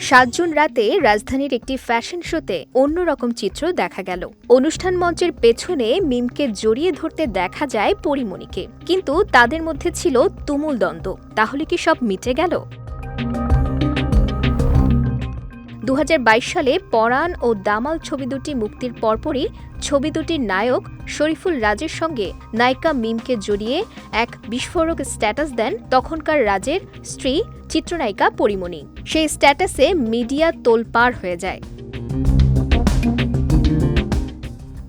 সাত জুন রাতে রাজধানীর একটি ফ্যাশন শোতে অন্যরকম চিত্র দেখা গেল। অনুষ্ঠান মঞ্চের পেছনে মিমকে জড়িয়ে ধরতে দেখা যায় পরিমণিকে। কিন্তু তাদের মধ্যে ছিল তুমুল দ্বন্দ্ব। তাহলে কি সব মিটে গেল? দু হাজার বাইশ সালে পরাণ ও দামাল ছবি দুটি মুক্তির পরপরই ছবি দুটির নায়ক শরীফুল রাজের সঙ্গে নায়িকা মিমকে জড়িয়ে এক বিস্ফোরক স্ট্যাটাস দেন তখনকার রাজের স্ত্রী চিত্রনায়িকা পরিমণি। সেই স্ট্যাটাসে মিডিয়া তোলপাড় হয়ে যায়।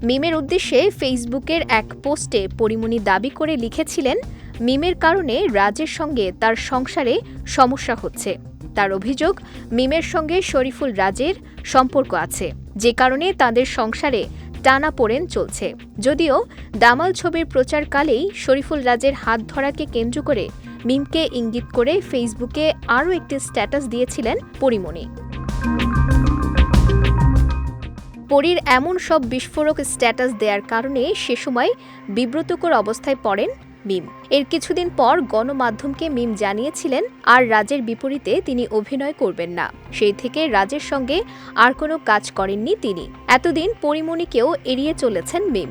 মিমের উদ্দেশ্যে ফেসবুকের এক পোস্টে পরিমণি দাবি করে লিখেছিলেন, মিমের কারণে রাজের সঙ্গে তার সংসারে সমস্যা হচ্ছে। তার অভিযোগ, মিমের সঙ্গে শরীফুল রাজের সম্পর্ক আছে। যে কারণে তাদের সংসারে টানা পড়েন চলছে। যদিও দামাল ছবির প্রচারকালেই শরীফুল রাজের হাত ধরাকে কেন্দ্র করে মিমকে ইঙ্গিত করে ফেসবুকে আরও একটি স্ট্যাটাস দিয়েছিলেন পরিমণি। পরীর এমন সব বিস্ফোরক স্ট্যাটাস দেওয়ার কারণে সে সময় বিব্রতকর অবস্থায় পড়েন মিম। এর কিছুদিন পর গণমাধ্যমকে মিম জানিয়েছিলেন, আর রাজের বিপরীতে তিনি অভিনয় করবেন না। সেই থেকে রাজের সঙ্গে আর কোনো কাজ করেননি তিনি। এতদিন পরিমণিকেও এড়িয়ে চলেছেন মিম।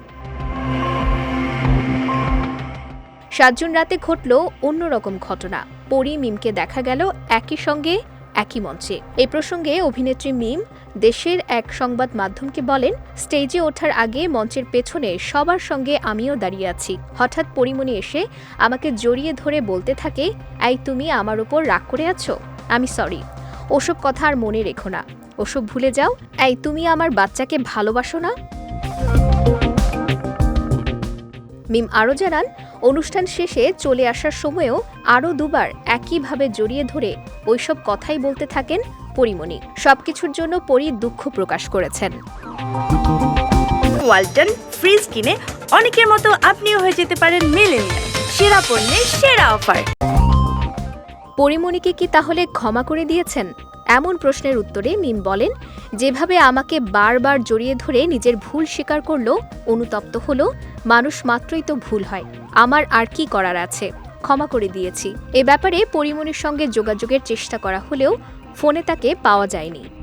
সাতজন রাতে ঘটল অন্যরকম ঘটনা। পরি মিমকে দেখা গেল একই সঙ্গে একই মঞ্চে। এই প্রসঙ্গে অভিনেত্রী মিম দেশের এক সংবাদ মাধ্যমকে বলেন, স্টেজে ওঠার আগে মঞ্চের পেছনে সবার সঙ্গে আমিও দাঁড়িয়ে আছি। হঠাৎ পরিমণি এসে আমাকে জড়িয়ে ধরে বলতে থাকে, এই তুমি আমার ওপর রাগ করে আছো? আমি সরি ওসব কথা আর মনে রেখো না। ওসব ভুলে যাও। এই তুমি আমার বাচ্চাকে ভালোবাসো না? মিম আরও জানান অনুষ্ঠান শেষে চলে আসার সময়েও আরও দুবার একইভাবে জড়িয়ে ধরে ওইসব কথাই বলতে থাকেন পরিমণি। সবকিছুর জন্য পরি দুঃখ প্রকাশ করেছেন। ওয়ালটন ফ্রিজ কিনে অনেকের মতো আপনিও হয়ে যেতে পারেন মেলেনিয়া সেরা পণ্যের সেরা অফার। পরিমণিকে কি তাহলে ক্ষমা করে দিয়েছেন? এমন প্রশ্নের উত্তরে মিম বলেন, যেভাবে আমাকে বারবার জড়িয়ে ধরে নিজের ভুল স্বীকার করল, অনুতপ্ত হলো, মানুষ মাত্রই তো ভুল হয়। আমার আর কি করার আছে? ক্ষমা করে দিয়েছি। এ ব্যাপারে পরিমণির সঙ্গে যোগাযোগের চেষ্টা করা হলেও ফোনে তাকে পাওয়া যায়নি।